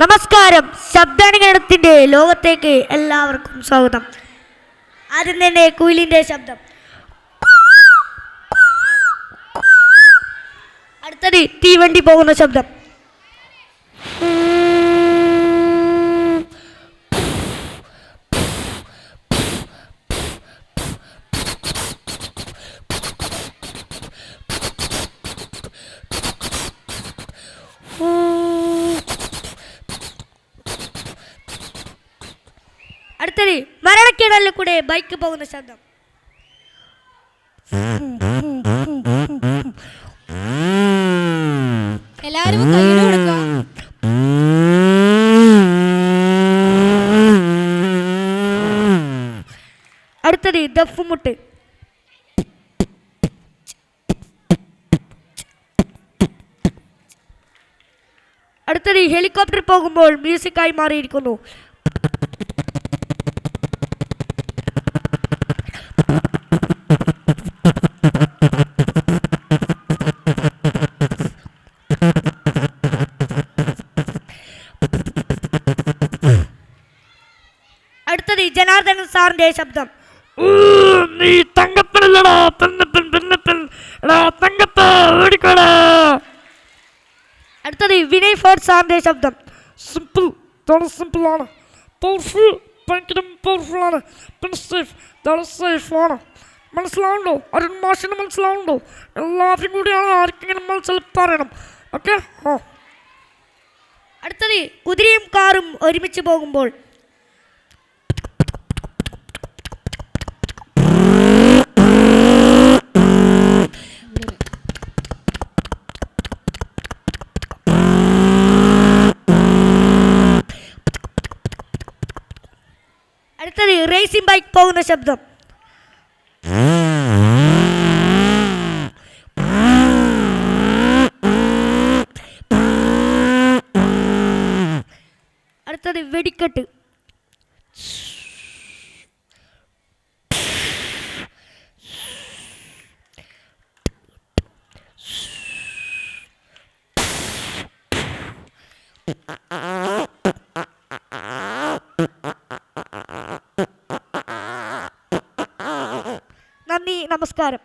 നമസ്കാരം. ശബ്ദാനുഗണത്തിന്റെ ലോകത്തേക്ക് എല്ലാവർക്കും സ്വാഗതം. ആദ്യം തന്നെ കുയിലിന്റെ ശബ്ദം. അടുത്തത് തീവണ്ടി പോകുന്ന ശബ്ദം. അടുത്തത് മരണക്കിടലിൽ കൂടെ ബൈക്ക് പോകുന്ന ശബ്ദം. എല്ലാവരും അടുത്തത് ദഫുമുട്ട്. അടുത്തത് ഹെലികോപ്റ്റർ പോകുമ്പോൾ മ്യൂസിക്കായി മാറിയിരിക്കുന്നു അടുത്തത് ജനാർദ്ദനൻ സാറിന്റെ ശബ്ദം. നീ തങ്കപ്പനല്ലടാ പെണ്ണപ്പൻ പെണ്ണപ്പൻ തങ്കപ്പ ഓടിക്കോടാ അടുത്തത് വിനയ് ഫോർട്ട് സാറിന്റെ ശബ്ദം. സിമ്പിൾ വളരെ സിമ്പിൾ ആണ്. പവർഫുൾ ഭയങ്കര പവർഫുൾ ആണ്. സേഫ് വളരെ സേഫ് ആണ്. മനസ്സിലാവുണ്ടോ അരുൺ മാഷിന് മനസ്സിലാവുണ്ടോ എല്ലാവരും കൂടിയാണ് ആർക്കെങ്കിലും മനസ്സിൽ പറയണം. ഓക്കെ അടുത്തത് കുതിരയും കാറും ഒരുമിച്ച് പോകുമ്പോൾ. അടുത്തത് റേസിംഗ് ബൈക്ക് പോകുന്ന ശബ്ദം അടുത്തത് നമസ്കാരം.